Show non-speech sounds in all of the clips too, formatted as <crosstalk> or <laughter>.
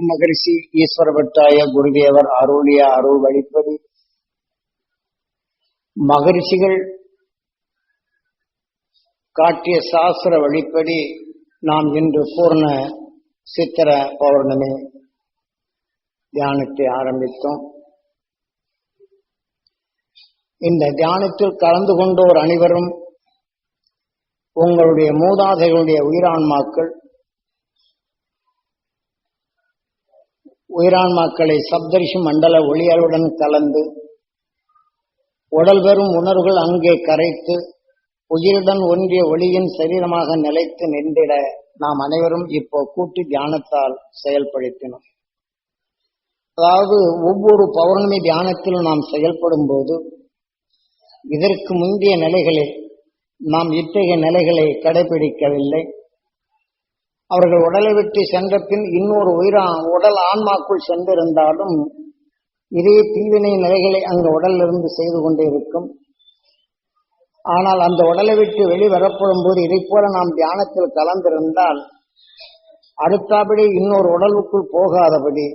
மகரிஷி ஈஸ்வரபட்டாய குருதேவர் அருளிய அருள் வழிப்படி மகரிஷிகள் காட்டிய சாஸ்திர வழிப்படி நாம் இன்று பூர்ண சித்திர பௌர்ணமி தியானத்தை ஆரம்பித்தோம். இந்த தியானத்தில் கலந்து கொண்டோர் அனைவரும் உங்களுடைய மூதாதைகளுடைய உயிரான்மாக்கள் உயிரான்மாக்களை சப்தரிஷி மண்டல ஒளியலுடன் கலந்து உடல் பெறும் உணர்வுகள் அங்கே கரைத்து உயிருடன் ஒன்றிய ஒளியின் சரீரமாக நிலைத்து நின்றிட நாம் அனைவரும் இப்போ கூட்டி தியானத்தால் செயல்படுத்தினோம். அதாவது ஒவ்வொரு பௌர்ணமி தியானத்திலும் நாம் செயல்படும் போது இதற்கு முந்தைய நிலைகளில் நாம் இத்தகைய நிலைகளை கடைபிடிக்கவில்லை. அவர்கள் உடலை விட்டு சென்ற பின் இன்னொரு உயிரா உடல் ஆன்மாக்குள் சென்றிருந்தாலும் இதே தீவினை நிலைகளை அங்கு உடலிலிருந்து செய்து கொண்டே இருக்கும். ஆனால் அந்த உடலை விட்டு வெளிவரப்படும் போது இதை போல நாம் தியானத்தில் கலந்திருந்தால் அடுத்தபடி இன்னொரு உடலுக்குள் போகாதபடி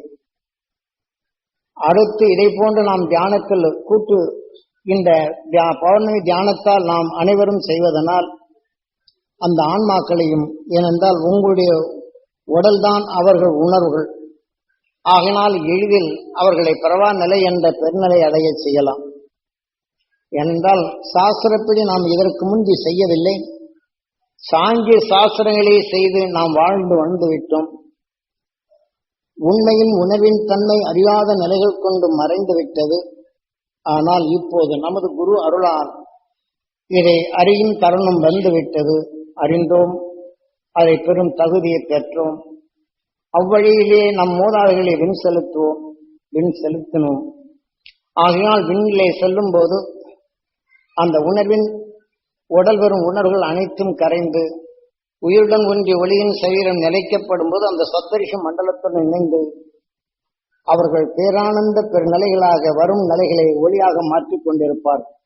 அடுத்து இதை போன்று நாம் தியானத்தில் கூட்டு இந்த பௌர்ணமி தியானத்தால் நாம் அனைவரும் செய்வதனால் அந்த ஆன்மாக்களையும் ஏனென்றால் உங்களுடைய உடல்தான் அவர்கள் உணர்வுகள். ஆகினால் எளிதில் அவர்களை பரவா நிலை என்ற பெருநிலை அடைய செய்யலாம். ஏனென்றால் சாஸ்திரப்படி நாம் இதற்கு முந்தி செய்யவில்லை. சாங்கிய சாஸ்திரங்களை செய்து நாம் வாழ்ந்து வந்துவிட்டோம் உண்மையின் உணவின் தன்மை அறியாத நிலைகள் கொண்டு மறைந்து விட்டது. ஆனால் இப்போது நமது குரு அருளார் இதை அறியும் தருணம் வந்துவிட்டது அறிந்தோம் அதை பெரும் தகுதியை பெற்றோம். அவ்வழியிலே நம் மூதாதைகளை வின் செலுத்துவோம் வின் செலுத்தினோம். ஆகையால் விண்ணிலே செல்லும் போது அந்த உணர்வின் உடல் பெறும் உணர்வுகள் அனைத்தும் கரைந்து உயிருடன் ஒன்றிய ஒளியின் சரீரம் நிலைக்கப்படும் போது அந்த சத்தரிஷ மண்டலத்துடன் இணைந்து அவர்கள் பேரானந்த பெருநிலைகளாக வரும் நிலைகளை ஒளியாக மாற்றிக் கொண்டிருப்பார்கள்.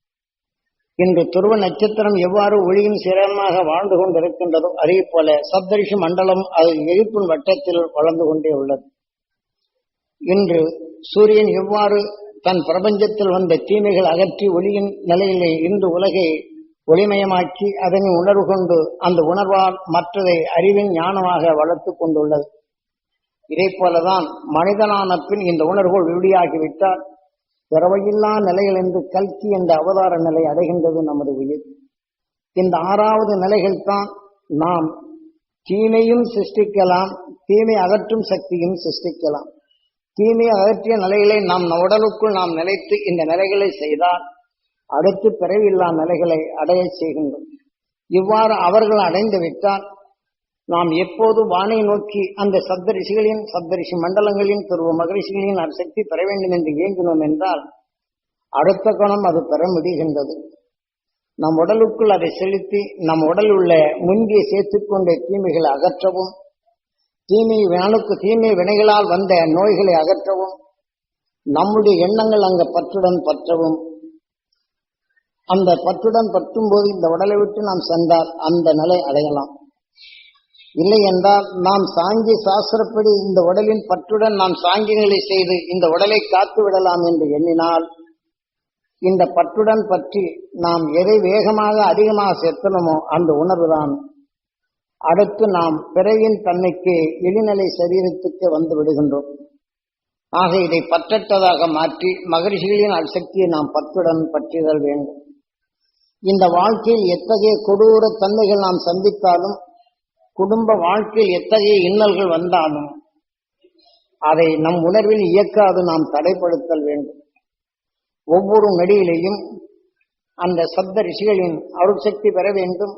இன்று துருவ நட்சத்திரம் எவ்வாறு ஒளியின் சிரமமாக வாழ்ந்து கொண்டிருக்கின்றதோ அதே போல சப்தரிஷி மண்டலம் அது எழுப்பின் வட்டத்தில் வளர்ந்து கொண்டே உள்ளது. இன்று சூரியன் எவ்வாறு தன் பிரபஞ்சத்தில் வந்த தீமைகள் அகற்றி ஒளியின் நிலையிலே இன்று உலகை ஒளிமயமாக்கி அதனை உணர்வு கொண்டு அந்த உணர்வால் மற்றதை அறிவின் ஞானமாக வளர்த்து கொண்டுள்ளது. இதே போலதான் மனிதனான பின் இந்த உணர்வுகள் விடியாகிவிட்டால் பிறவையில்லா நிலைகள் என்று கல்கி என்ற அவதார நிலை அடைகின்றது நமது உயிர். இந்த ஆறாவது நிலைகள் தான் நாம் தீமையும் சிருஷ்டிக்கலாம் தீமை அகற்றும் சக்தியும் சிருஷ்டிக்கலாம். தீமை அகற்றிய நிலைகளை நாம் உடலுக்குள் நாம் நிலைத்து இந்த நிலைகளை செய்தால் அடுத்து பிறவில்லா நிலைகளை அடைய செய்கின்றோம். இவ்வாறு அவர்கள் அடைந்து விட்டால் நாம் எப்போது வானை நோக்கி அந்த சப்தரிஷிகளின் சப்தரிஷி மண்டலங்களின் துருவ மகரிஷிகளின் சக்தி பெற வேண்டும் என்று இயங்கினோம் என்றால் அடுத்த கணம் அது பெற முடிகின்றது. நம் உடலுக்குள் அதை செலுத்தி நம் உடல் உள்ள முந்திய சேர்த்துக்கொண்ட தீமைகளை அகற்றவும் தீமை வினலுக்கு தீமை வினைகளால் வந்த நோய்களை அகற்றவும் நம்முடைய எண்ணங்கள் அங்க பற்றுடன் பற்றவும் அந்த பற்றுடன் பற்றும் போது இந்த உடலை விட்டு நாம் சென்றால் அந்த நிலை அடையலாம். இல்லை என்றால் நாம் சாங்கி சாஸ்திரப்படி இந்த உடலின் பற்றுடன் நாம் சாங்கியங்களை செய்து இந்த உடலை காத்து விடலாம் என்று எண்ணினால் இந்த பற்றுடன் பற்றி நாம் எதை வேகமாக அதிகமாக செத்தனமோ அந்த உணர்வுதான். அடுத்து நாம் பிறவின் தன்மைக்கு இழிநிலை சரீரத்துக்கு வந்து விடுகின்றோம். ஆக இதை பற்றற்றதாக மாற்றி மகரிஷிகளின் அசக்தியை நாம் பற்றுடன் பற்றிதல் வேண்டும். இந்த வாழ்க்கையில் எத்தகைய கொடூர தன்மைகள் நாம் சந்தித்தாலும் குடும்ப வாழ்க்கையில் எத்தகைய இன்னல்கள் வந்தாலும் அதை நம் உணர்வில் இயக்காது நாம் தடைப்படுத்தல் வேண்டும். ஒவ்வொரு நடியிலையும் அந்த சப்த ரிஷிகளின் அருட்சக்தி பெற வேண்டும்.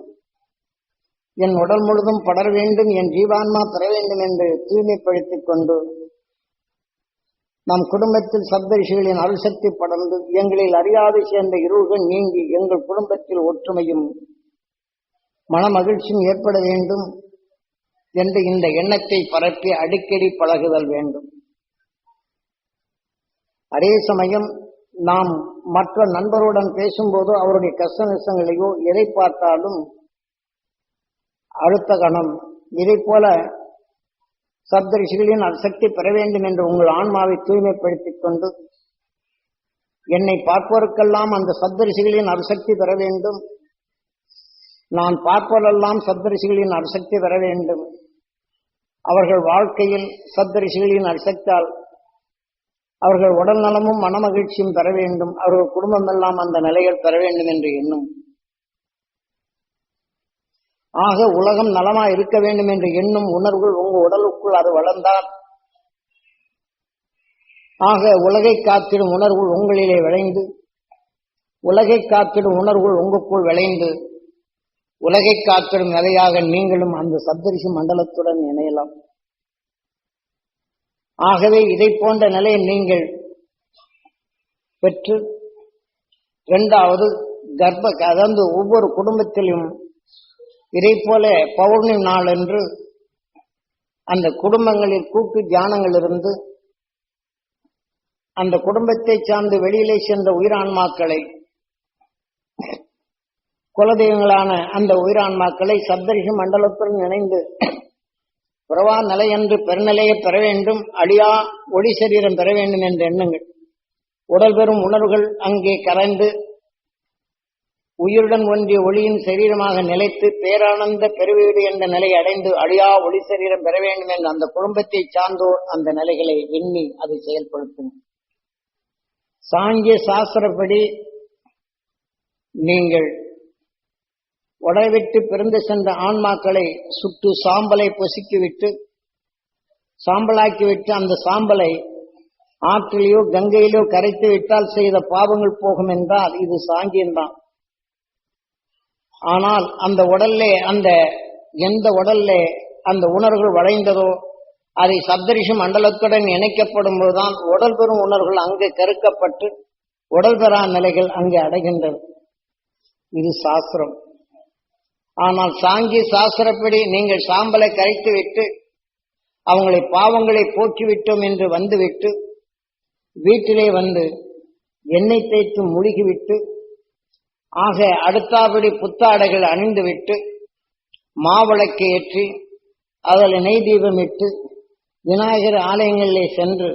என் உடல் முழுதும் படர வேண்டும் என் ஜீவான்மா பெற வேண்டும் என்று தூய்மைப்படுத்திக் கொண்டு நம் குடும்பத்தில் சப்த ரிஷிகளின் அருள்சக்தி படர்ந்து எங்களில் அறியாது சேர்ந்த இருள்கள் நீங்கி எங்கள் குடும்பத்தில் ஒற்றுமையும் மன மகிழ்ச்சியும் ஏற்பட வேண்டும். என்று இந்த எண்ணத்தை பரப்பி அடிக்கடி பழகுதல் வேண்டும். அதே சமயம் நாம் மற்ற நண்பருடன் பேசும்போது அவருடைய கஷ்ட நஷ்டங்களையோ எதை பார்த்தாலும் அடுத்த கணம். இதை போல சப்தரிஷிகளின் சக்தி பெற வேண்டும் என்று உங்கள் ஆன்மாவை தூய்மைப்படுத்திக் கொண்டு என்னை பார்ப்பவருக்கெல்லாம் அந்த சப்தரிசிகளின் அரிசக்தி பெற வேண்டும். நான் பார்ப்பதெல்லாம் சப்தரிசிகளின் அரிசக்தி பெற வேண்டும். அவர்கள் வாழ்க்கையில் சத்தரிசிகளின் அருசக்தால் அவர்கள் உடல் நலமும் மனமகிழ்ச்சியும் பெற வேண்டும். அவர்கள் குடும்பம் எல்லாம் அந்த நிலைகள் பெற வேண்டும் என்று எண்ணும். ஆக உலகம் நலமா இருக்க வேண்டும் என்று எண்ணும் உணர்வுகள் உங்க உடலுக்குள் அது வளர்ந்தால் ஆக உலகை காத்திடும் உணர்வுகள் உங்களிலே விளைந்து உலகை காத்திடும் உணர்வுகள் உங்களுக்குள் விளைந்து உலகை காத்திடும் நிலையாக நீங்களும் அந்த சப்தரிஷி மண்டலத்துடன் இணையலாம். ஆகவே இதை போன்ற நிலையை நீங்கள் பெற்று இரண்டாவது கர்ப்ப அதாவது ஒவ்வொரு குடும்பத்திலும் இதை போல பௌர்ணமி நாள் என்று அந்த குடும்பங்களில் கூட்டு தியானங்கள் இருந்து அந்த குடும்பத்தை சார்ந்து வெளியிலே சென்ற உயிரான்மாக்களை குலதெய்வங்களான அந்த உயிரான்மாக்களை சப்தரிஷி மண்டலத்துடன் இணைந்து புறவா நிலை என்று பெருநிலையை பெற வேண்டும் அடியா ஒளி சரீரம் பெற வேண்டும் என்ற எண்ணங்கள். உடல் பெறும் உணர்வுகள் அங்கே கரைந்து உயிருடன் ஒன்றிய ஒளியின் சரீரமாக நிலைத்து பேரானந்த பெருவீடு என்ற நிலையை அடைந்து அழியா ஒளி சரீரம் பெற வேண்டும் என்ற அந்த குடும்பத்தை சார்ந்தோர் அந்த நிலைகளை எண்ணி அதை செயல்படுத்தும். சாங்கிய சாஸ்திரப்படி நீங்கள் உடைவிட்டு பிறந்து சென்ற ஆன்மாக்களை சுட்டு சாம்பலை பொசுக்கிவிட்டு சாம்பலாக்கிவிட்டு அந்த சாம்பலை ஆற்றிலேயோ கங்கையிலோ கரைத்து விட்டால் செய்த பாவங்கள் போகும் என்றால் இது சாங்கியம்தான். ஆனால் அந்த உடல்லே அந்த எந்த உடல்லே அந்த உணர்வுகள் வளைந்ததோ அதை சப்தரிஷி மண்டலத்துடன் இணைக்கப்படும் போதுதான் உடல் பெறும் உணர்வுகள் அங்கு கருக்கப்பட்டு உடல் பெறா நிலைகள் அங்கே அடைகின்றது இது சாஸ்திரம். ஆனால் சாங்கி சாஸ்திரப்படி நீங்கள் சாம்பலை கரைத்து விட்டு அவங்களை பாவங்களை போக்கிவிட்டோம் என்று வந்துவிட்டு வீட்டிலே வந்து எண்ணெய் தேய்த்து முழுகிவிட்டு ஆக அடுத்தாபடி புத்தாடைகள் அணிந்துவிட்டு மாவிளக்கு ஏற்றி அதில் நெய் தீபம் இட்டு விநாயகர் ஆலயங்களிலே சென்று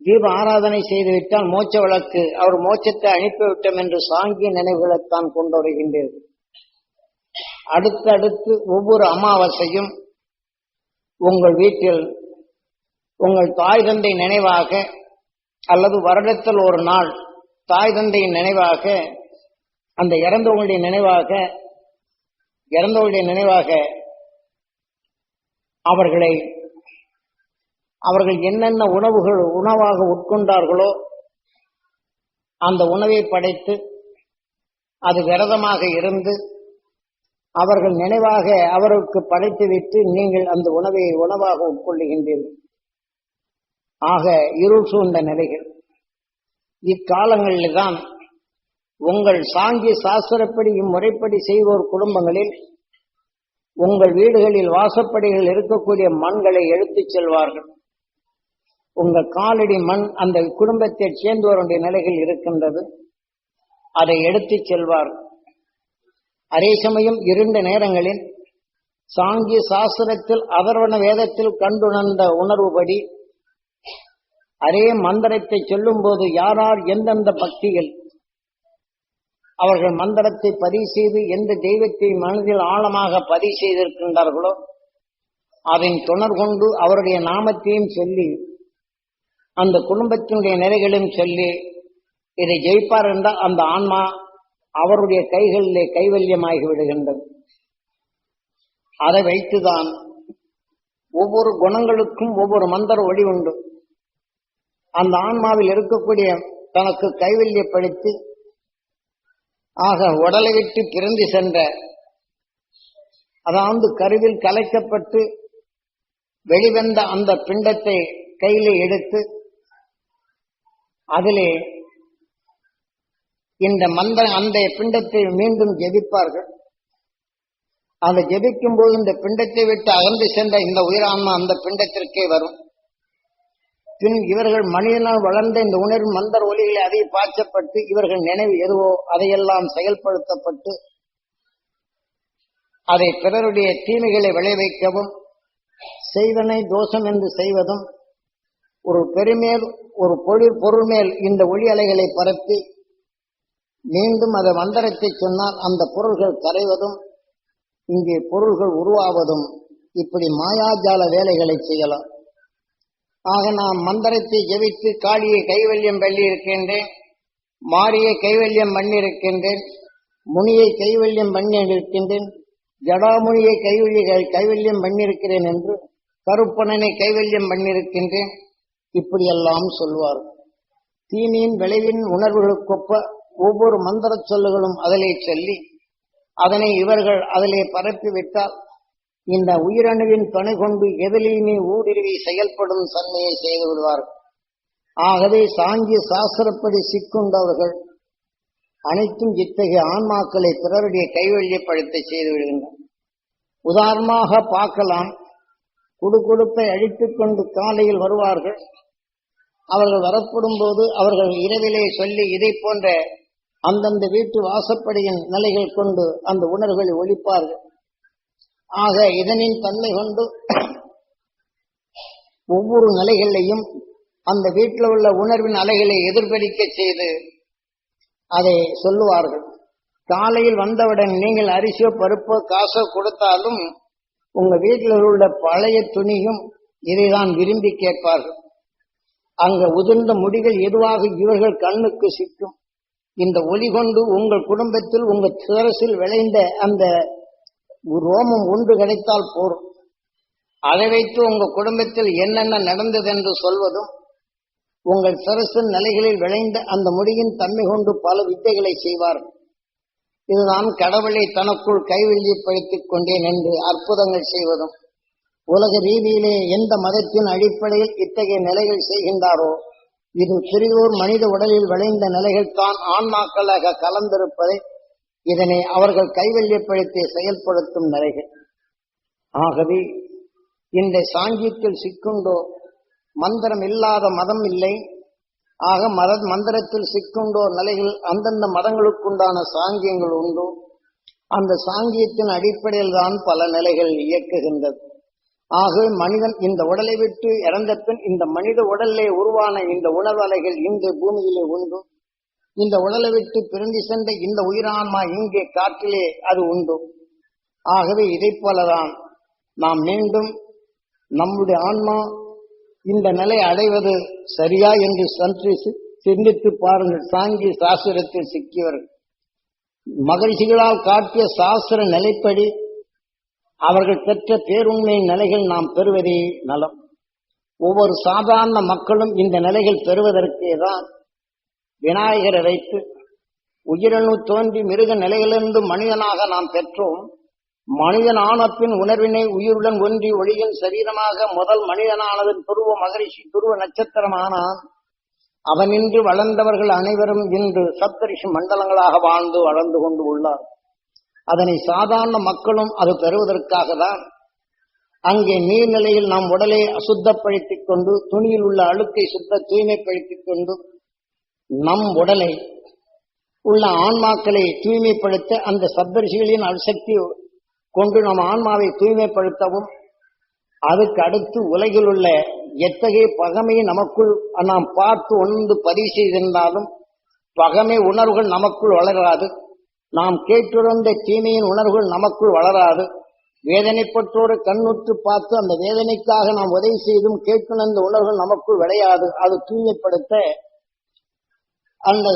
தீப ஆராதனை செய்துவிட்டால் மோட்ச வழக்கு அவர் மோட்சத்தை அனுப்பிவிட்டோம் என்று சாங்கிய நினைவுகளைத்தான் கொண்டு வருகின்றீர்கள் அடுத்தடுத்து ஒவ்வொரு அமாவாசையும் உங்கள் வீட்டில் உங்கள் தாய் தந்தை நினைவாக அல்லது வருடத்தில் ஒரு நாள் தாய் தந்தையின் நினைவாக அந்த இறந்தவங்களுடைய நினைவாக இறந்தவருடைய நினைவாக அவர்களை அவர்கள் என்னென்ன உணவுகள் உணவாக உட்கொண்டார்களோ அந்த உணவை படைத்து அது விரதமாக இருந்து அவர்கள் நினைவாக அவருக்கு படைத்துவிட்டு நீங்கள் அந்த உணவை உணவாக உட்கொள்ளுகின்றீர்கள். ஆக இருள் சூழ்ந்த நிலைகள். இக்காலங்களில்தான் உங்கள் சாங்கி சாஸ்திரப்படி இம்முறைப்படி செய்வோர் குடும்பங்களில் உங்கள் வீடுகளில் வாசப்படிகள் இருக்கக்கூடிய மண்களை எடுத்துச் செல்வார்கள். உங்கள் காலடி மண் அந்த குடும்பத்தை சேர்ந்தோருடைய நிலைகள் இருக்கின்றது. அதை எடுத்துச் செல்வார்கள். அதே சமயம் இருண்ட நேரங்களில் சாங்கிய சாஸ்திரத்தில் அதர்வன வேதத்தில் கண்டுணர்ந்த உணர்வுபடி அதே மந்திரத்தை சொல்லும் போது யாரார் எந்தெந்த பக்திகள் அவர்கள் மந்திரத்தை பதிவு செய்து எந்த தெய்வத்தை மனதில் ஆழமாக பதிவு செய்திருக்கின்றார்களோ அதன் துணர் கொண்டு அவருடைய நாமத்தையும் சொல்லி அந்த குடும்பத்தினுடைய நிலைகளையும் சொல்லி இதை ஜெயிப்பார் என்றால் அந்த ஆன்மா அவருடைய கைகளிலே கைவல்யமாகி விடுகின்றது அதை வைத்துதான் ஒவ்வொரு குணங்களுக்கும் ஒவ்வொரு மந்திர ஒளி உண்டு. அந்த ஆன்மாவில் இருக்கக்கூடிய தனக்கு கைவல்யப்படுத்தி ஆக உடலை விட்டு பிறந்து சென்ற அதாவது கருவில் கலைக்கப்பட்டு வெளிவந்த அந்த பிண்டத்தை கையிலே எடுத்து அதிலே இந்த மந்த அந்த பிண்டத்தை மீண்டும் ஜெபிப்பார்கள். அதை ஜெபிக்கும் போது இந்த பிண்டத்தை விட்டு அகன்று சென்ற இந்த உயிரான்மா அந்த பிண்டத்திற்கே வரும். பின் இவர்கள் மனிதனால் வளர்ந்த இந்த உணர்வு மந்தர் ஒலிகளை அதை பாய்ச்சப்பட்டு இவர்கள் நினைவு எதுவோ அதையெல்லாம் செயல்படுத்தப்பட்டு அதை பிறருடைய தீமைகளை விளைவிக்கவும் செய்வனை தோஷம் என்று செய்வதும் ஒரு பெருமேல் ஒரு பொருள் பொருள் மேல் இந்த ஒளி அலைகளை பரப்பி மீண்டும் அதை மந்திரத்தை சொன்னால் அந்த பொருள்கள் கரைவதும் இங்கே பொருள்கள் உருவாவதும் இப்படி மாயாஜால வேலைகளை செய்யலாம். ஆக நாம் மந்திரத்தை ஜெபித்து காளியை கைவல்யம் பள்ளி இருக்கின்றேன் மாரியை கைவல்யம் பண்ணியிருக்கின்றேன் முனியை கைவல்யம் பண்ணி இருக்கின்றேன் ஜடாமுனியை கைவல்ய கைவல்யம் பண்ணியிருக்கிறேன் என்று கருப்பணனை கைவல்யம் பண்ணியிருக்கின்றேன். இப்படியெல்லாம் சொல்வார். தீனியின் விளைவின் உணர்வுகளுக்கொப்ப ஒவ்வொரு மந்திர சொல்லுகளும் அதிலே சொல்லி அதனை இவர்கள் அதிலே பரப்பிவிட்டால் இந்த உயிரணுவின் பணி கொண்டு எதிலையுமே ஊடுருவி செயல்படும் தன்மையை செய்து விடுவார்கள் ஆகவே சாங்கிய சாஸ்திரப்படி சிக்குண்டவர்கள் அனைத்தும் இத்தகைய ஆன்மாக்களை பிறருடைய கைவல்யப்படுத்த செய்து விடுகின்றனர். உதாரணமாக பார்க்கலாம் குடுக்குடுப்பை அழித்துக் கொண்டு காலையில் வருவார்கள். அவர்கள் வரப்படும் போது அவர்கள் இரவிலே சொல்லி இதை போன்ற அந்தந்த வீட்டு வாசப்படியின் நிலைகள் கொண்டு அந்த உணர்வுகளை ஒழிப்பார்கள். ஆக இதனின் தன்மை கொண்டு ஒவ்வொரு நிலைகளையும் அந்த வீட்டில் உள்ள உணர்வின் அலைகளை எதிர்பலிக்க செய்து அதை சொல்லுவார்கள். காலையில் வந்தவுடன் நீங்கள் அரிசியோ பருப்போ காசோ கொடுத்தாலும் உங்க வீட்டில் உள்ள பழைய துணியும் இதைதான் விரும்பி கேட்பார்கள். அங்க உதிர்ந்த முடிகள் எதுவாக இவர்கள் கண்ணுக்கு சிக்கும்? இந்த ஒளி கொண்டு உங்கள் குடும்பத்தில் உங்கள் சிரசில் விளைந்த அந்த ரோமம் ஒன்று கிடைத்தால் போரும். அதை வைத்து உங்கள் குடும்பத்தில் என்னென்ன நடந்தது என்று சொல்வதும் உங்கள் சிரசின் நிலைகளில் விளைந்த அந்த முடியின் தன்மை கொண்டு பல வித்தைகளை செய்வார்கள் இதுதான் கடவுளை தனக்குள் கைவெள்ளிப்படுத்திக் கொண்டேன் என்று அற்புதங்கள் செய்வதும் உலக ரீதியிலே எந்த மதத்தின் அடிப்படையில் இத்தகைய நிலைகள் செய்கின்றாரோ இது சிறிதோர் மனித உடலில் விளைந்த நிலைகள் தான் ஆன்மாக்களாக கலந்திருப்பதை இதனை அவர்கள் கைவல்யப்படுத்தி செயல்படுத்தும் நிலைகள். ஆகவே இந்த சாங்கியத்தில் சிக்குண்டோ மந்திரம் இல்லாத மதம் இல்லை. ஆக மத மந்திரத்தில் சிக்குண்டோ நிலைகள் அந்தந்த மதங்களுக்குண்டான சாங்கியங்கள் உண்டோ. அந்த சாங்கியத்தின் அடிப்படையில் தான் பல நிலைகள் இயக்குகின்றது. ஆகவே மனிதன் இந்த உடலை விட்டு இறந்த பின் இந்த மனித உடலிலே உருவான இந்த உணர்வலைகள் இந்த பூமியிலே உண்டு. இந்த உடலை விட்டு பிறந்து சென்ற இந்த உயிரான்மா இங்கே காற்றிலே அது உண்டு. ஆகவே இதை போலதான் நாம் மீண்டும் நம்முடைய ஆன்மா இந்த நிலை அடைவது சரியா என்று சற்று சிந்தித்து பாருங்கள். சாங்கி சாஸ்திரத்தில் சிக்கியவர்கள் மகிழ்ச்சிகளால் காட்டிய சாஸ்திர நிலைப்படி அவர்கள் பெற்ற பேருண்மை நிலைகள் நாம் பெறுவதே நலம். ஒவ்வொரு சாதாரண மக்களும் இந்த நிலைகள் பெறுவதற்கே தான் விநாயகரை வைத்து உயிரணு தோன்றி மிருக நிலையிலிருந்து மனிதனாக நாம் பெற்றோம். மனிதன் ஆனப்பின் உணர்வினை உயிருடன் ஒன்றி ஒளியின் சரீரமாக முதல் மனிதனானதன் துருவ மகரிஷி துருவ நட்சத்திரமானான். அவனின்று வளர்ந்தவர்கள் அனைவரும் இன்று சப்தரிஷி மண்டலங்களாக வாழ்ந்து வளர்ந்து கொண்டு உள்ளார். அதனை சாதாரண மக்களும் அது பெறுவதற்காக தான் அங்கே நீர்நிலையில் நம் உடலை அசுத்தப்படுத்திக் கொண்டு துணியில் உள்ள அழுக்கை சுத்த தூய்மைப்படுத்திக் கொண்டு நம் உடலை உள்ள ஆன்மாக்களை தூய்மைப்படுத்த அந்த சப்தரிசிகளின் அணுசக்தி கொண்டு நம் ஆன்மாவை தூய்மைப்படுத்தவும் அதுக்கு அடுத்து உலகில் உள்ள எத்தகைய பகமையை நமக்குள் நாம் பார்த்து உணர்ந்து பதிவு செய்திருந்தாலும் பகமை உணர்வுகள் நமக்குள் வளராது. நாம் கேட்டுணர்ந்த தீமையின் உணர்வுகள் நமக்குள் வளராது. வேதனைப்பட்டோடு கண்ணுற்று பார்த்து அந்த வேதனைக்காக நாம் உதவி செய்தும் கேட்டுணர்ந்த உணர்வுகள் நமக்குள் விளையாது. அது தூய்மைப்படுத்த அந்த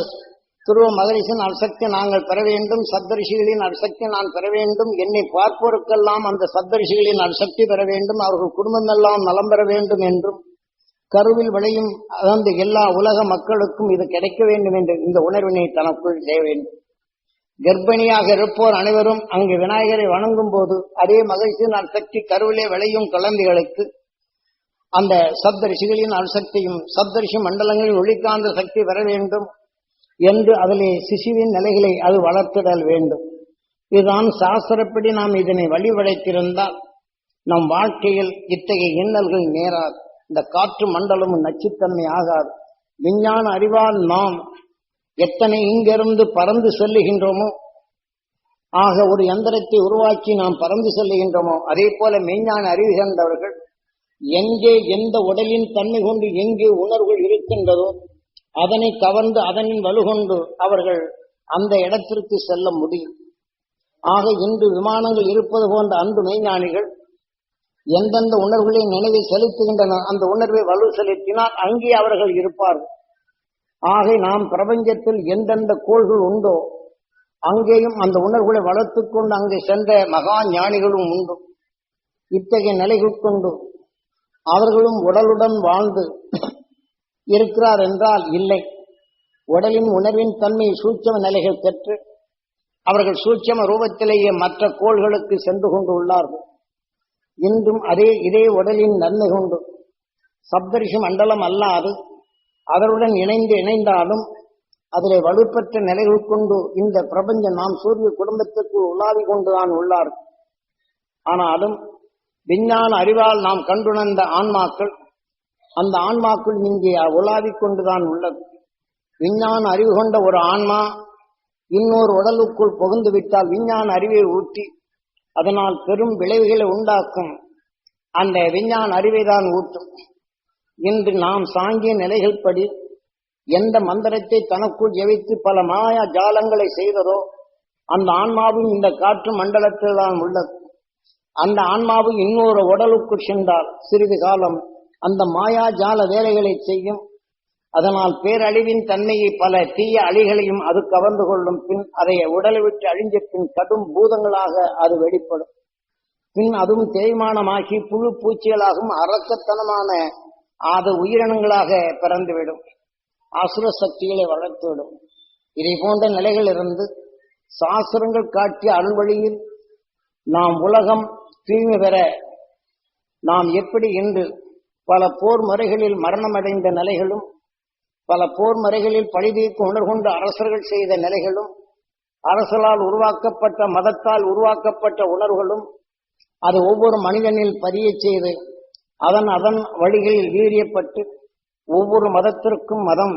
துருவ மகரிஷின் அசக்தி நாங்கள் பெற வேண்டும் சப்தரிஷிகளின் அசக்தி நான் பெற வேண்டும் என்னை பார்ப்போருக்கெல்லாம் அந்த சப்தரிஷிகளின் அசக்தி பெற வேண்டும் அவர்கள் குடும்பமெல்லாம் நலம் பெற வேண்டும் என்றும் கருவில் விளையும் அதாவது எல்லா உலக மக்களுக்கும் இது கிடைக்க வேண்டும் என்று இந்த உணர்வினை தனக்குள் செய்ய வேண்டும். கர்ப்பிணியாக இருப்போர் அனைவரும் அங்கு விநாயகரை வணங்கும் போது அதே மகிழ்ச்சியின் சக்தி கருவிலே விளையும் குழந்தைகளுக்கு அந்த சப்தரிஷிகளின் அணுசக்தியும் சப்தரிஷி மண்டலங்களில் ஒளிக்காந்த சக்தி வர வேண்டும் என்று அதிலே சிசுவின் நிலைகளை அது வளர்த்திடல் வேண்டும். இதுதான் சாஸ்திரப்படி நாம் இதனை வழிவடைத்திருந்தால் நம் வாழ்க்கையில் இத்தகைய இன்னல்கள் நேராது. இந்த காற்று மண்டலமும் நச்சுத்தன்மை ஆகாது. விஞ்ஞான அறிவால் நாம் எத்தனை இங்கிருந்து பறந்து செல்லுகின்றோமோ ஆக ஒரு எந்திரத்தை உருவாக்கி நாம் பறந்து செல்லுகின்றோமோ அதே போல மெய்ஞான அறிவு சேர்ந்தவர்கள் எங்கே எந்த உடலின் தன்மை கொண்டு எங்கே உணர்வுகள் இருக்கின்றதோ அதனை கவர்ந்து அதனின் வலுகொண்டு அவர்கள் அந்த இடத்திற்கு செல்ல முடியும். ஆக இன்று விமானங்கள் இருப்பது போன்ற அன்பு மெய்ஞானிகள் எந்தெந்த உணர்வுகளை நினைவை செலுத்துகின்றன அந்த உணர்வை வலு செலுத்தினால் அங்கே அவர்கள் இருப்பார்கள். ஆகை நாம் பிரபஞ்சத்தில் எந்தெந்த கோள்கள் உண்டோ அங்கேயும் அந்த உணர்வுகளை வளர்த்து கொண்டு அங்கே சென்ற மகா ஞானிகளும் உண்டு. இத்தகைய நிலைகள் கொண்டு அவர்களும் உடலுடன் வாழ்ந்து இருக்கிறார் என்றால் இல்லை. உடலின் உணர்வின் தன்மை சூட்சம நிலைகள் பெற்று அவர்கள் சூட்சம ரூபத்திலேயே மற்ற கோள்களுக்கு சென்று கொண்டு உள்ளார்கள். இன்றும் அதே இதே உடலின் நன்மை கொண்டு சப்தரிஷி மண்டலம் அல்லாது அதனுடன் இணைந்து இணைந்தாலும் அதிலே வலுப்பெற்ற நிலைகள் கொண்டு இந்த பிரபஞ்சம் நாம் சூரிய குடும்பத்திற்குள் உலாவி கொண்டுதான் உள்ளார். ஆனாலும் விஞ்ஞான அறிவால் நாம் கண்டுணர்ந்த ஆன்மாக்கள் அந்த ஆன்மாக்குள் இங்கே உலாவிக் கொண்டுதான் உள்ளது. விஞ்ஞான அறிவு கொண்ட ஒரு ஆன்மா இன்னொரு உடலுக்குள் புகுந்து விட்டால் விஞ்ஞான அறிவை ஊட்டி அதனால் பெரும் விளைவுகளை உண்டாக்கும் அந்த விஞ்ஞான அறிவை தான் ஊட்டும். இன்று நாம் சாங்கிய நிலைகள் படி எந்த மந்திரத்தை தனக்குள் ஜெயித்து பல மாயா ஜாலங்களை செய்ததோ அந்த ஆன்மாவும் இந்த காற்று மண்டலத்தில் தான் உள்ளது. அந்த ஆன்மாவும் இன்னொரு உடலுக்கு சென்றால் சிறிது காலம் அந்த மாயா ஜால வேலைகளை செய்யும். அதனால் பேரழிவின் தன்மையை பல தீய அழிகளையும் அது கவர்ந்து கொள்ளும். பின் அதை உடலை விட்டு அழிஞ்ச பின் கடும் பூதங்களாக அது வெளிப்படும். பின் அதுவும் தேய்மானமாகி புழு பூச்சிகளாகவும் அரக்கத்தனமான அது உயிரினங்களாக பிறந்துவிடும். அசுர சக்திகளை வளர்த்துவிடும். இதை போன்ற நிலைகள் இருந்து சாஸ்திரங்கள் காட்டிய அருள்வழியில் நாம் உலகம் தூய்மை பெற நாம் எப்படி என்று பல போர் முறைகளில் மரணமடைந்த நிலைகளும் பல போர் முறைகளில் பழிதீர்க்கு உணர்கொண்டு அரசர்கள் செய்த நிலைகளும் அரசலால் உருவாக்கப்பட்ட மதத்தால் உருவாக்கப்பட்ட உணர்வுகளும் அது ஒவ்வொரு மனிதனில் பதிய செய்து அதன் அதன் வழிகளில் வீரியப்பட்டு ஒவ்வொரு மதத்திற்கும் மதம்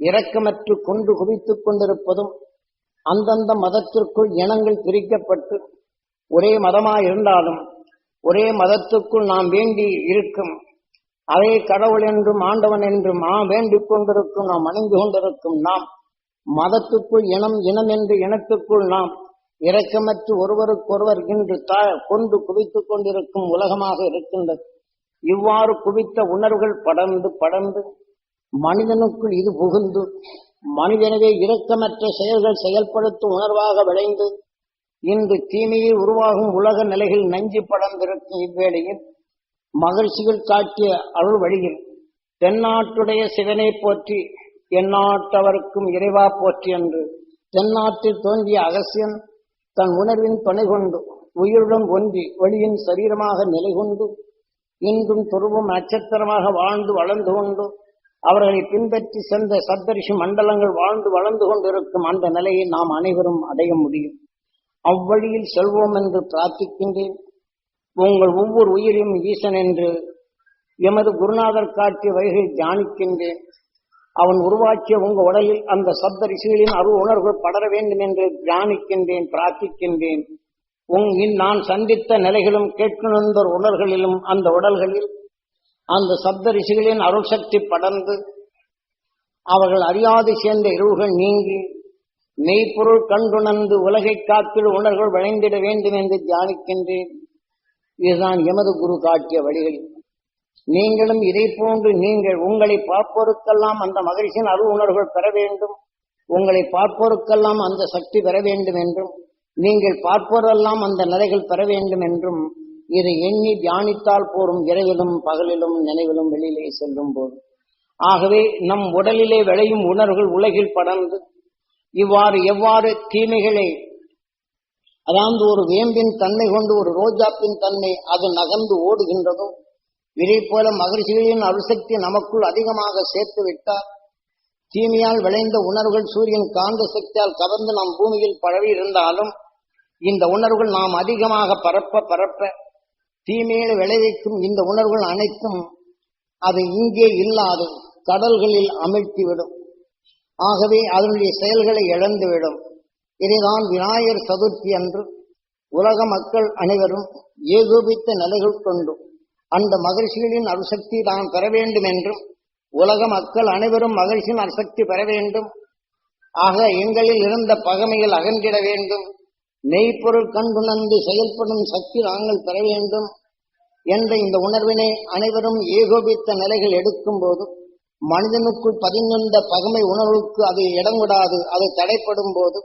இரக்கமற்று கொண்டு குவித்துக் கொண்டிருப்பதும் அந்தந்த மதத்திற்குள் இனங்கள் பிரிக்கப்பட்டு ஒரே மதமாக இருந்தாலும் ஒரே மதத்துக்குள் நாம் வேண்டி இருக்கும். அதே கடவுள் என்றும் ஆண்டவன் என்றும் ஆ வேண்டிக் கொண்டிருக்கும் நாம் அணிந்து கொண்டிருக்கும் நாம் மதத்துக்குள் இனம் இனம் என்று இனத்துக்குள் நாம் இரக்கமற்று ஒருவருக்கொருவர் இன்று தா கொண்டு குவித்துக் கொண்டிருக்கும் உலகமாக இருக்கின்றது. இவ்வாறு குவித்த உணர்வுகள் படர்ந்து படர்ந்து மனிதனுக்குள் இது புகுந்து மனிதனவே இரக்கமற்ற செயல்கள் செயல்படுத்தும் உணர்வாக விளைந்து இன்று தீமையில் உருவாகும் உலக நிலைகள் நஞ்சு படர்ந்திருக்கும் இவ்வேளையில் மகிழ்ச்சிகள் காட்டிய அருள் வழியில் தென்னாட்டுடைய சிவனை போற்றி எந்நாட்டவருக்கும் இறைவா போற்றி என்று தென்னாட்டில் தோன்றிய அகசியன் தன் உணர்வின் துணை கொண்டு உயிருடன் ஒன்றி ஒளியின் சரீரமாக நிலை கொண்டு இன்றும் துருவம் நட்சத்திரமாக வாழ்ந்து வளர்ந்து கொண்டு அவர்களை பின்பற்றி சென்ற சப்தரிஷி மண்டலங்கள் வாழ்ந்து வளர்ந்து கொண்டிருக்கும் அந்த நிலையை நாம் அனைவரும் அடைய முடியும். அவ்வழியில் செல்வோம் என்று பிரார்த்திக்கின்றேன். உங்கள் ஒவ்வொரு உயிரையும் ஈசன் என்று எமது குருநாதர் காட்டிய வகையில் தியானிக்கின்றேன். அவன் உருவாக்கிய உங்க உடலில் அந்த சப்த ரிஷிகளின் அருள் உணர்வுகள் படர வேண்டும் என்று தியானிக்கின்றேன் பிரார்த்திக்கின்றேன். உங் நான் சந்தித்த நிலைகளும் கேட்கணுந்தர் உடல்களிலும் அந்த உடல்களில் அந்த சப்த ரிஷிகளின் அருள் சக்தி படர்ந்து அவர்கள் அறியாது சேர்ந்த இருவுகள் நீங்கி மெய்ப்பொருள் கண்டுணர்ந்து உலகை காப்பில் உணர்கள் விளைந்திட வேண்டும் என்று தியானிக்கின்றேன். இதுதான் எமது குரு காட்டிய வழிகள். நீங்களும் இதை போன்று நீங்கள் உங்களை பார்ப்போருக்கெல்லாம் அந்த மகிழ்ச்சியின் அருள் உணர்வுகள் பெற வேண்டும். உங்களை பார்ப்போருக்கெல்லாம் அந்த சக்தி பெற வேண்டும் என்றும் நீங்கள் பார்ப்போரெல்லாம் அந்த நிலைகள் பெற வேண்டும் என்றும் இதை எண்ணி தியானித்தால் போரும் இரவிலும் பகலிலும் நினைவிலும் வெளியிலே செல்லும் போது. ஆகவே நம் உடலிலே விளையும் உணர்வுகள் உலகில் படர்ந்து இவ்வாறு எவ்வாறு தீமைகளை அதாவது ஒரு வேம்பின் தன்மை கொண்டு ஒரு ரோஜாப்பின் தன்மை அது நகர்ந்து ஓடுகின்றதோ இதை போல மகிழ்ச்சிகளின் அருசக்தி நமக்குள் அதிகமாக சேர்த்து விட்டால் தீமையால் விளைந்த உணர்வுகள் சூரியன் காந்த சக்தியால் கவர்ந்து நம் பூமியில் பழவி இருந்தாலும் இந்த உணர்வுகள் நாம் அதிகமாக பரப்ப பரப்ப தீமையை விளைவிக்கும் இந்த உணர்வுகள் அனைத்தும் அது இங்கே இல்லாது கடல்களில் அமிழ்த்திவிடும். ஆகவே அதனுடைய செயல்களை இழந்துவிடும். இதைதான் விநாயகர் சதுர்த்தி அன்று உலக மக்கள் அனைவரும் ஏகோபித்த நிலைகள் கொண்டும் அந்த மகிழ்ச்சிகளின் அருசக்தி தான் பெற வேண்டும் என்றும் உலக மக்கள் அனைவரும் மகிழ்ச்சியின் அருசக்தி பெற வேண்டும். ஆக எங்களில் இருந்த பகமைகள் அகன்றிட வேண்டும். மெய்ப்பொருள் கண்டுணர்ந்து செயல்படும் சக்தி நாங்கள் பெற வேண்டும் என்ற இந்த உணர்வினை அனைவரும் ஏகோபித்த நிலைகள் எடுக்கும் போது மனிதனுக்குள் பதிந்திருந்த பகமை உணர்வுக்கு அது இடம் விடாது அது தடைப்படும் போது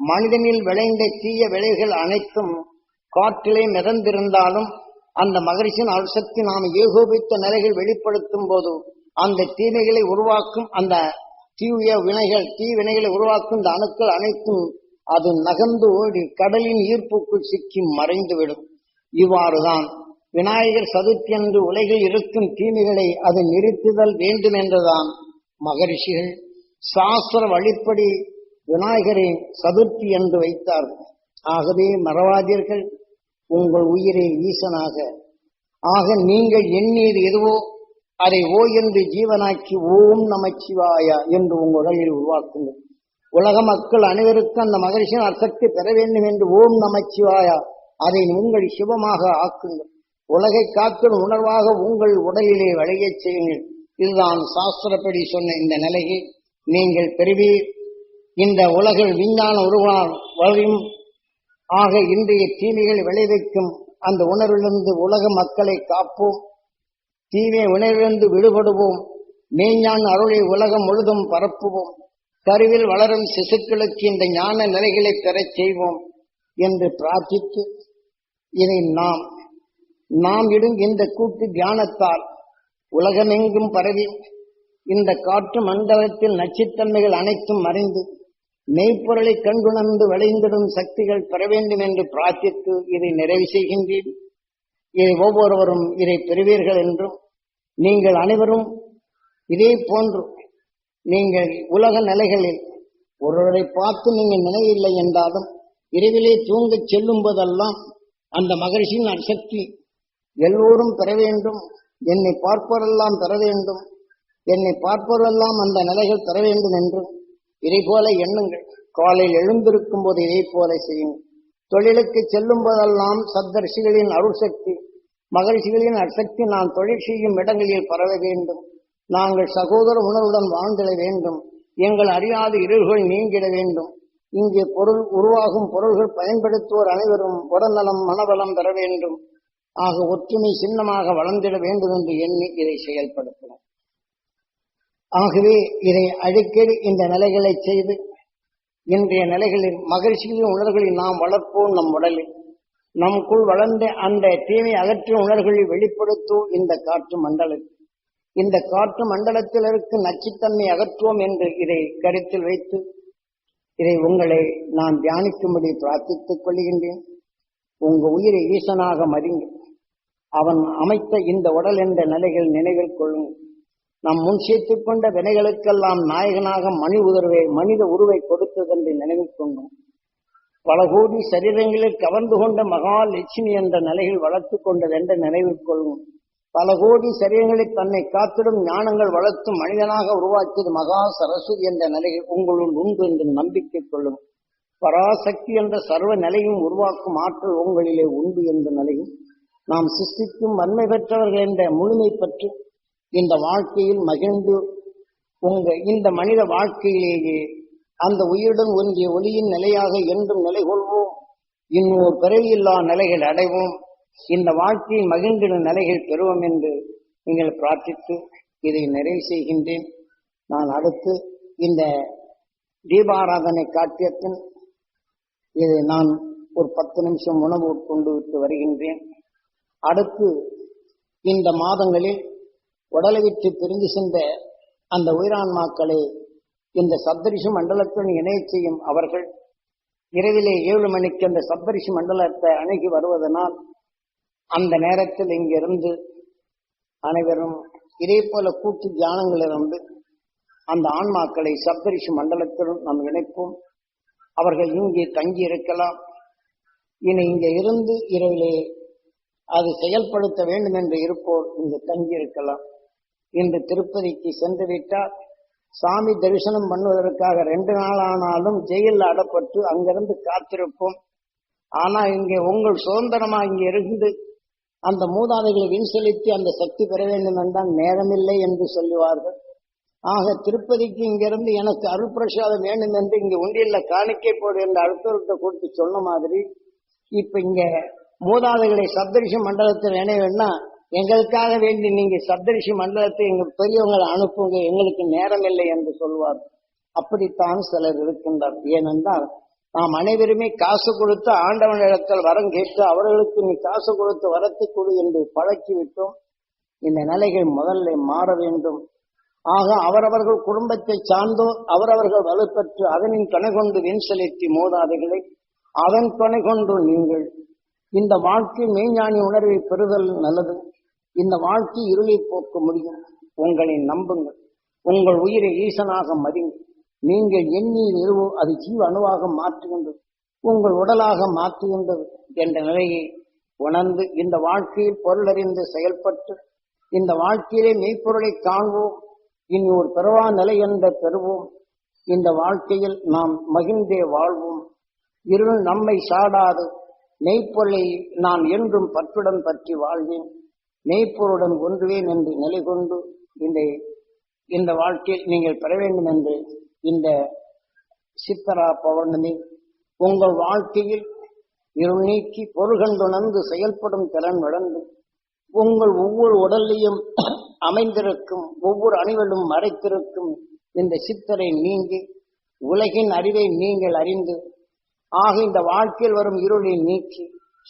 மனிதனில் விளைந்த தீய விளைவுகள் அனைத்தும் காற்றிலே மிதந்திருந்தாலும் அந்த மகரிஷின் அழுசக்தி நாம் ஏகோபித்த நிலைகள் வெளிப்படுத்தும் போது அந்த தீமைகளை உருவாக்கும் அந்த தீய வினைகள் தீ வினைகளை உருவாக்கும் இந்த அணுக்கள் அனைத்தும் அது நகர்ந்து ஓடி கடலின் ஈர்ப்புக்குள் சிக்கி மறைந்துவிடும். இவ்வாறுதான் விநாயகர் சதுர்த்தி என்று உலகில் இருக்கும் தீமைகளை அது நிறுத்துதல் வேண்டும் என்றுதான் மகரிஷிகள். சாஸ்திர வழிப்படி விநாயகரை சதுர்த்தி என்று வைத்தார்கள் ஆகவே மறவாதீர்கள் உங்கள் உயிரை ஈசனாக ஆக நீங்கள் எண்ணீர் எதுவோ அதை ஓ என்று ஜீவனாக்கி ஓம் நமச்சிவாயா என்று உங்கள் உடலில் உருவாக்குங்கள். உலக மக்கள் அனைவருக்கும் அந்த மகரிஷின் அசக்தி பெற வேண்டும் என்று ஓம் நமச்சிவாயா அதை உங்கள் சிவமாக ஆக்குங்கள். உலகை காக்கும் உணர்வாக உங்கள் உடலிலே வளையச் செய்யுங்கள். இதுதான் சாஸ்திரப்படி சொன்ன இந்த நிலையை நீங்கள் பெறுவீர். இந்த உலகில் விஞ்ஞான உருவால் வளையும் ஆக இன்றைய தீமைகள் விளைவிக்கும் அந்த உணர்விலிருந்து உலக மக்களை காப்போம். தீமை உணர்விலிருந்து விடுபடுவோம். மெய்ஞான் அருளை உலகம் முழுதும் பரப்புவோம். கருவில் வளரும் சிசுக்களுக்கு இந்த ஞான நிலைகளை பெறச் செய்வோம் என்று பிரார்த்தித்து இதை நாம் நாம் இடும் இந்த கூட்டு தியானத்தால் உலகமெங்கும் பரவி இந்த காற்று மண்டலத்தில் நச்சுத்தன்மைகள் அனைத்தும் மறைந்து மெய்ப்பொருளை கண்குணர்ந்து விளைந்திடும் சக்திகள் பெற வேண்டும் என்று பிரார்த்தித்து இதை நிறைவு செய்கின்றேன். இதை ஒவ்வொருவரும் இதை பெறுவீர்கள் என்றும் நீங்கள் அனைவரும் இதே போன்று நீங்கள் உலக நிலைகளில் ஒருவரை பார்த்து நீங்கள் நினைவில்லை என்றாலும் இரவிலே தூங்கச் செல்லும் போதெல்லாம் அந்த மகரிஷியின் அசக்தி எல்லோரும் பெற வேண்டும் என்னை பார்ப்பவரெல்லாம் பெற வேண்டும் என்னை பார்ப்பவரெல்லாம் அந்த நிலைகள் தர வேண்டும் என்றும் இதை போல எண்ணுங்கள். காலையில் எழுந்திருக்கும் போது இதை போல செய்யுங்கள். தொழிலுக்கு செல்லும் போதெல்லாம் சத்தர்ஷிகளின் அருள் சக்தி மகரிஷிகளின் அசக்தி நான் தொழில் செய்யும் இடங்களில் பரவ வேண்டும். நாங்கள் சகோதர உணர்வுடன் வாழ்ந்திட வேண்டும். எங்கள் அறியாத இருள்கள் நீங்கிட வேண்டும். இங்கே பொருள் உருவாகும் பொருள்கள் பயன்படுத்துவோர் அனைவரும் உடல்நலம் மனபலம் பெற வேண்டும். ஆக ஒற்றுமை சின்னமாக வளர்ந்திட வேண்டும் என்று எண்ணி இதை செயல்படுத்தலாம் ஆகவே இதை அடிக்கடி இந்த நிலைகளை செய்து இன்றைய நிலைகளில் மகிழ்ச்சியின் உணர்வுகளை நாம் வளர்ப்போம் நம் உடலில். நமக்குள் வளர்ந்த அந்த தீமை அகற்றும் உணர்வுகளை வெளிப்படுத்தும் இந்த காற்று மண்டலத்தில். இந்த காற்று மண்டலத்தில் இருக்கும் நச்சுத்தன்மை அகற்றுவோம் என்று இதை கருத்தில் வைத்து இதை உங்களை நான் தியானிக்கும்படி பிரார்த்தித்துக் கொள்கின்றேன். உங்க உயிரை ஈசனாக மறிந்து அவன் அமைத்த இந்த உடல் என்ற நிலைகள் நினைவில் கொள்ளுங்கள். நாம் முன் சேர்த்துக் கொண்ட வினைகளுக்கெல்லாம் நாயகனாக மணி உதர்வை மனித உருவை கொடுத்ததென்று நினைவில் கொண்டோம் பல கோடி சரீரங்களில் கவர்ந்து கொண்ட மகா லட்சுமி என்ற நிலையில் வளர்த்து கொண்டதென்று நினைவில் கொள்ளும் பல கோடி சரீரங்களில் தன்னை காத்திடும் ஞானங்கள் வளர்த்தும் மனிதனாக உருவாக்கியது மகா சரஸ்வதி என்ற நிலையில் உங்களுள் உண்டு என்று நம்பிக்கை கொள்ளும். பராசக்தி என்ற சர்வ நிலையும் உருவாக்கும் ஆற்றல் உங்களிலே உண்டு என்ற நிலையும் நாம் சிஷ்டிக்கும் வன்மை பெற்றவர்கள் என்ற முழுமை பற்றி இந்த வாழ்க்கையில் மகிழ்ந்து உங்க இந்த மனித வாழ்க்கையிலேயே அந்த உயிருடன் ஒன்றிய ஒளியின் நிலையாக என்றும் நிலை கொள்வோம் இன்னொரு பிறவியில்லா நிலைகள் அடைவோம். இந்த வாழ்க்கையில் மகிழ்ந்திடும் நிலைகள் பெறுவோம் என்று நீங்கள் பிரார்த்தித்து இதை நிறைவு செய்கின்றேன். நான் அடுத்து இந்த தீபாராதனை காட்டியத்தின் இதை நான் ஒரு பத்து நிமிஷம் உணவு உட்கொண்டு விட்டு வருகின்றேன். அடுத்து இந்த மாதங்களில் உடலை விட்டு பிரிந்து சென்ற அந்த உயிரான்மாக்களை இந்த சப்தரிஷி மண்டலத்துடன் இணைய செய்யும் அவர்கள். இரவிலே ஏழு மணிக்கு அந்த சப்தரிஷி மண்டலத்தை அணுகி வருவதனால் அந்த நேரத்தில் இங்கிருந்து அனைவரும் இதே போல கூட்டு தியானங்களிலிருந்து அந்த ஆன்மாக்களை சப்தரிஷி மண்டலத்திலும் நாம் இணைப்போம். அவர்கள் இங்கே தங்கி இருக்கலாம் இனி இங்கே இருந்து இரவிலே அது செயல்படுத்த வேண்டும் என்று இருப்போர் இங்கு தங்கி இருக்கலாம் இன்று திருப்பதிக்கு சென்று விட்டால் சாமி தரிசனம் பண்ணுவதற்காக ரெண்டு நாள் ஆனாலும் ஜெயிலில் அடப்பட்டு அங்கிருந்து காத்திருப்போம். ஆனா இங்கே உங்கள் சுதந்திரமா இங்க இருந்து அந்த மூதாதைகளை வின் செலுத்தி அந்த சக்தி பெற வேண்டும் என்றால் நேரமில்லை என்று சொல்லுவார்கள். ஆக திருப்பதிக்கு இங்கிருந்து எனக்கு அருள் பிரசாதம் வேண்டும் என்று இங்க உண்டியில் காணிக்கை போடு என்று அடுத்தவர்கிட்ட கொடுத்து சொன்ன மாதிரி இப்ப இங்க மூதாதைகளை சப்தரிஷி மண்டலத்தில் நினைவுன்னா எங்களுக்காக வேண்டி நீங்க சப்தரிஷி மண்டலத்தை எங்க பெரியவங்களை அனுப்புங்க எங்களுக்கு நேரம் இல்லை என்று சொல்வார் அப்படித்தான் சிலர் இருக்கின்றார் ஏனென்றால் நாம் அனைவருமே காசு கொடுத்து ஆண்டவனிடத்தில் வரம் கேட்டு அவர்களுக்கு நீ காசு கொடுத்து வரத்தை கொடு என்று பழக்கிவிட்டோம். இந்த நிலைகள் முதல்ல மாற வேண்டும். ஆக அவரவர்கள் குடும்பத்தை சார்ந்தோ அவரவர்கள் வலுப்பெற்று அதனின் துணை கொண்டு வின் செலுத்தி மோதாதைகளை அதன் துணை கொண்டு நீங்கள். இந்த வாழ்க்கை மெய்ஞானி உணர்வை பெறுதல் நல்லது. இந்த வாழ்க்கை இருளை போக்க முடியும். உங்களை நம்புங்கள். உங்கள் உயிரை ஈசனாக மதிங்கள் நீங்கள் எண்ணீர் எருவோ அது ஜீவ அணுவாக மாற்றுகின்றது உங்கள் உடலாக மாற்றுகின்றது என்ற நிலையை உணர்ந்து இந்த வாழ்க்கையில் பொருளறிந்து செயல்பட்டு இந்த வாழ்க்கையிலே மெய்ப்பொருளை காண்போம் இனி ஒரு பெறவா நிலை என்ற பெறுவோம். இந்த வாழ்க்கையில் நாம் மகிழ்ந்தே வாழ்வோம். இருள் நம்மை சாடாது. மெய்ப்பொருளை நான் என்றும் பற்றுடன் பற்றி வாழ்வேன். மெய்ப்பொருடன் ஒன்றுவேன் என்று நிலை கொண்டு இந்த இந்த வாழ்க்கையில் நீங்கள் பெற வேண்டும் என்று இந்த சித்தரா பௌர்ணமி உங்கள் வாழ்க்கையில் இருள் நீக்கி பொருள்கண்டுணர்ந்து செயல்படும் திறன் வளர்ந்து உங்கள் ஒவ்வொரு உடல்லையும் <clears throat> அமைந்திருக்கும் ஒவ்வொரு அணிகளும் மறைத்திருக்கும் இந்த சித்தரை நீங்கி உலகின் அறிவை நீங்கள் அறிந்து ஆக இந்த வாழ்க்கையில் வரும் இருளை நீக்கி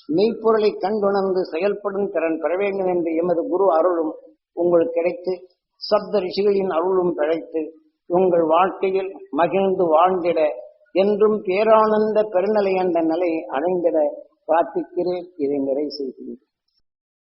மெய்ப்பொருளை கண்டுணர்ந்து செயல்படும் திறன் பெற வேண்டும் என்று எமது குரு அருளும் உங்களுக்கு கிடைத்து சப்த ரிஷிகளின் அருளும் கிடைத்து உங்கள் வாழ்க்கையில் மகிழ்ந்து வாழ்ந்திட என்றும் பேரானந்த பெருநிலை என்ற நிலை அடைந்திட பிரார்த்திக்கிறேன். இதை நிறை செய்கிறேன்.